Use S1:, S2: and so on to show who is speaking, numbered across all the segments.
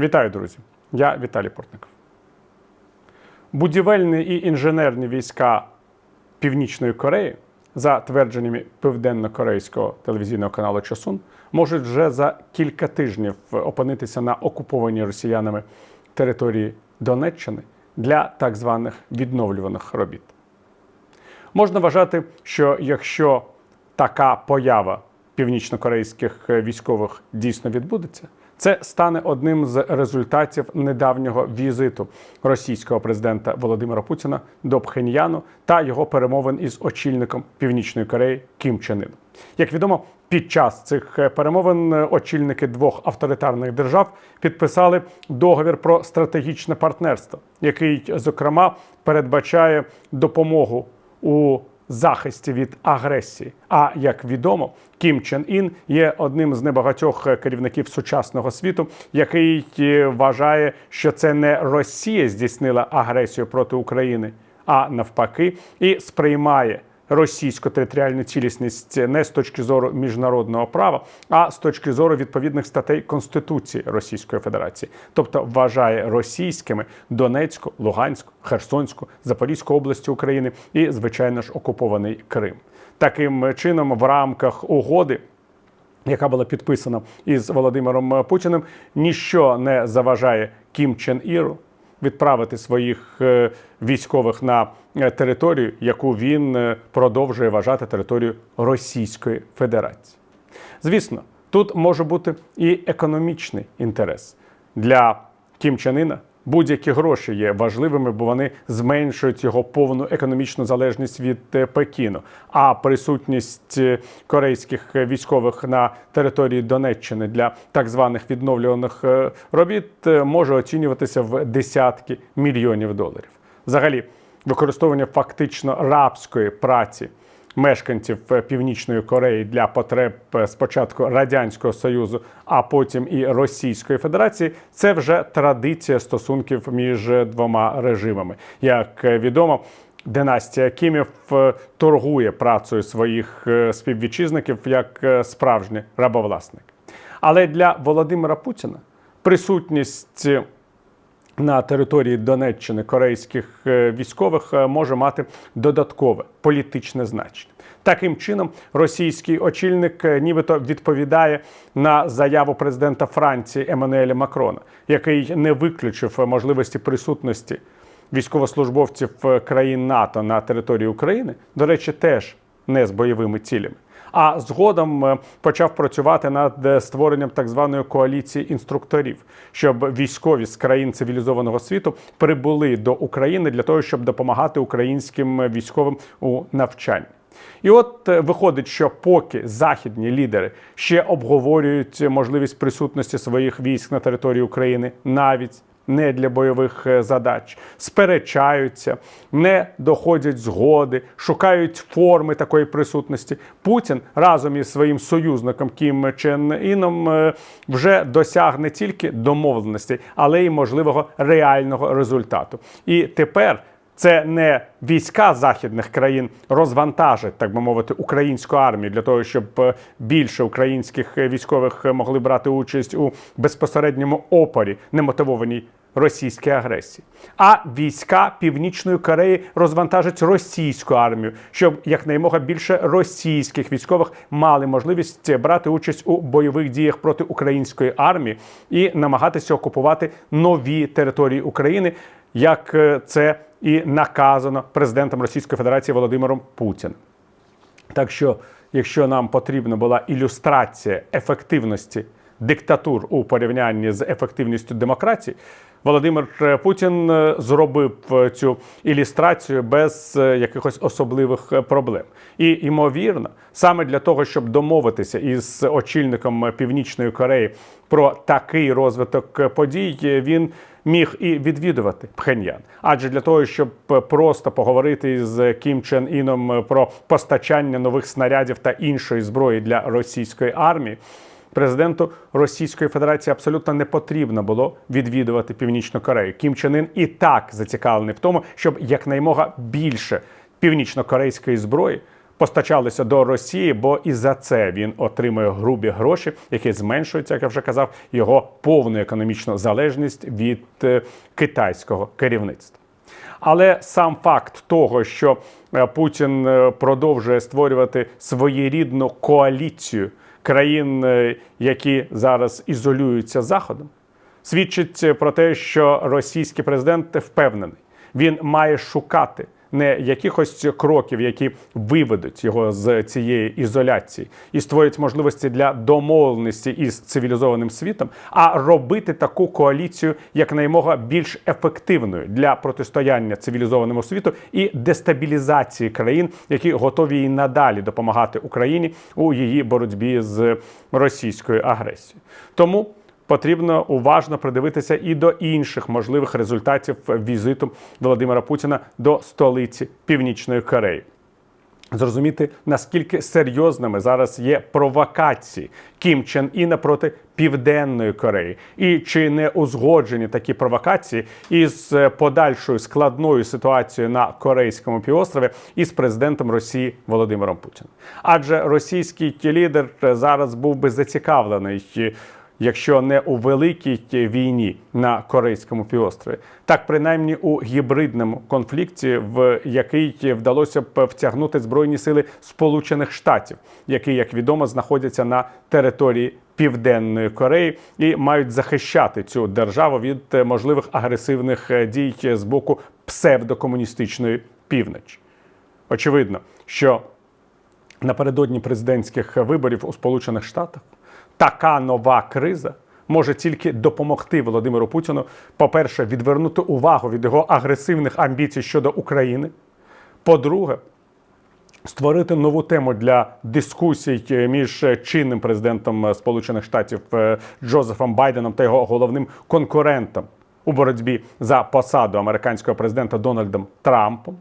S1: Вітаю, друзі! Я Віталій Портников. Будівельні і інженерні війська Північної Кореї, за твердженнями південно-корейського телевізійного каналу Чосун, можуть вже за кілька тижнів опинитися на окупованій росіянами території Донеччини для так званих відновлюваних робіт. Можна вважати, що якщо така поява північнокорейських військових дійсно відбудеться, це стане одним з результатів недавнього візиту російського президента Володимира Путіна до Пхеньяну та його перемовин із очільником Північної Кореї Кім Чен Іном. Як відомо, під час цих перемовин очільники двох авторитарних держав підписали договір про стратегічне партнерство, який, зокрема, передбачає допомогу у захисті від агресії. А як відомо, Кім Чен Ін є одним з небагатьох керівників сучасного світу, який е, вважає, що це не Росія здійснила агресію проти України, а навпаки, і сприймає. Російську територіальну цілісність не з точки зору міжнародного права, а з точки зору відповідних статей Конституції Російської Федерації, тобто вважає російськими Донецьку, Луганську, Херсонську, Запорізьку області України і, звичайно ж, окупований Крим. Таким чином, в рамках угоди. Яка була підписана із Володимиром Путіним, ніщо не заважає Кім Чен Іру відправити своїх е, військових на е, територію, яку він е, продовжує вважати територією Російської Федерації. Звісно, тут може бути і економічний інтерес для Кім Чен Іна. Будь-які гроші є важливими, бо вони зменшують його повну економічну залежність від е, Пекіну. А присутність е, корейських військових на території Донеччини для так званих відновлюваних е, робіт може оцінюватися в десятки мільйонів доларів. Взагалі, використовування фактично рабської праці мешканців е, Північної Кореї для потреб е, спочатку Радянського Союзу, а потім і Російської Федерації, це вже традиція стосунків між двома режимами. Як е, відомо, династія Кімів е, торгує працею своїх е, співвітчизників як е, справжній рабовласник. Але для Володимира Путіна присутність на території Донеччини корейських е, військових е, може мати додаткове політичне значення. Таким чином, російський очільник е, нібито відповідає на заяву президента Франції Еммануеля Макрона, який не виключив можливості присутності військовослужбовців країн НАТО на території України, до речі, теж не з бойовими цілями. А згодом е, почав працювати над е, створенням так званої коаліції інструкторів, щоб військові з країн цивілізованого світу прибули до України для того, щоб допомагати українським військовим у навчанні. І от е, виходить, що поки західні лідери ще обговорюють можливість присутності своїх військ на території України, навіть не для бойових е, задач, сперечаються, не доходять згоди, шукають форми такої присутності. Путін разом із своїм союзником Кім Чен Іном е, вже досяг не тільки домовленостей, але й можливого реального результату. І тепер. Це не війська західних країн розвантажать, так би мовити, українську армію для того, щоб е, більше українських військових могли брати участь у безпосередньому опорі немотивованій російській агресії. А війська Північної Кореї розвантажать російську армію, щоб якнаймога більше російських військових мали можливість брати участь у бойових діях проти української армії і намагатися окупувати нові території України, як е, це і наказано президентом Російської Федерації Володимиром Путіним. Так що, якщо нам потрібна була ілюстрація ефективності диктатур у порівнянні з ефективністю демократії, Володимир Путін е, зробив е, цю ілюстрацію без е, якихось особливих проблем. І ймовірно, саме для того, щоб домовитися із очільником Північної Кореї про такий розвиток подій, він міг і відвідувати Пхеньян. Адже для того, щоб просто поговорити з Кім Чен Іном про постачання нових снарядів та іншої зброї для російської армії. Президенту Російської Федерації абсолютно не потрібно було відвідувати Північну Корею. Кім Чен Ін і так зацікавлений в тому, щоб якнаймога більше північно-корейської зброї постачалися до Росії, бо і за це він отримує грубі гроші, які зменшуються, як я вже казав, його повну економічну залежність від е, китайського керівництва. Але сам факт того, що е, Путін е, продовжує створювати своєрідну коаліцію країн, е, які зараз ізолюються заходом, свідчить е, про те, що російський президент впевнений, він має шукати не якихось кроків, які виведуть його з цієї ізоляції і створять можливості для домовленості із цивілізованим світом, а робити таку коаліцію якнаймога більш ефективною для протистояння цивілізованому світу і дестабілізації країн, які готові і надалі допомагати Україні у її боротьбі з російською агресією. Тому потрібно уважно придивитися і до інших можливих результатів візиту Володимира Путіна до столиці Північної Кореї. Зрозуміти, наскільки серйозними зараз є провокації Кім Чен Іна проти Південної Кореї, і чи не узгоджені такі провокації із е, подальшою складною ситуацією на Корейському півострові із президентом Росії Володимиром Путіним. Адже російський лідер е, зараз був би зацікавлений. Якщо не у великій війні на Корейському півострові, так принаймні у гібридному конфлікті, в який вдалося б втягнути збройні сили Сполучених Штатів, які, як відомо, знаходяться на території Південної Кореї і мають захищати цю державу від можливих агресивних е, дій з боку псевдокомуністичної півночі. Очевидно, що напередодні президентських виборів у Сполучених Штатах така нова криза може тільки допомогти Володимиру Путіну, по-перше, відвернути увагу від його агресивних амбіцій щодо України. По-друге, створити нову тему для дискусій між чинним президентом Сполучених Штатів е, Джозефом Байденом та його головним конкурентом у боротьбі за посаду американського президента Дональдом Трампом.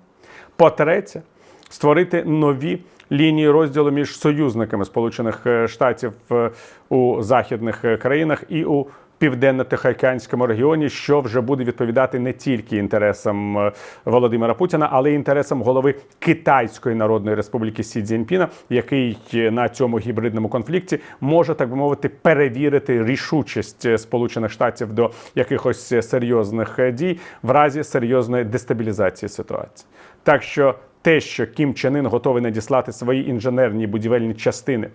S1: По-третє, створити нові лінії розділу між союзниками Сполучених е, Штатів е, у західних е, країнах і у південно-тихоокеанському регіоні, що вже буде відповідати не тільки інтересам Володимира Путіна, але й інтересам голови Китайської Народної Республіки Сі Цзіньпіна, який на цьому гібридному конфлікті може так би мовити перевірити рішучість Сполучених Штатів до якихось серйозних дій в разі серйозної дестабілізації ситуації. Так що те, що Кім Чен Ін готовий надіслати свої інженерні будівельні частини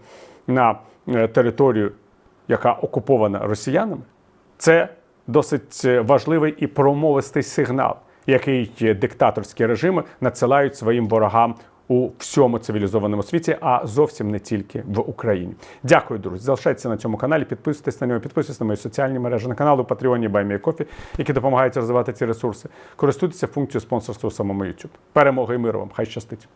S1: на е, територію, яка окупована росіянами, це досить е, важливий і промовистий сигнал, який е, диктаторські режими надсилають своїм ворогам у всьому цивілізованому світі, а зовсім не тільки в Україні. Дякую, друзі. Залишайтеся на цьому каналі, підписуйтесь на нього, підписуйтесь на мої соціальні мережі на канал у Патреоні Баймієкофі, які допомагають розвивати ці ресурси. Користуйтеся функцією спонсорства у самому YouTube. Перемоги і миру вам! Хай щастить!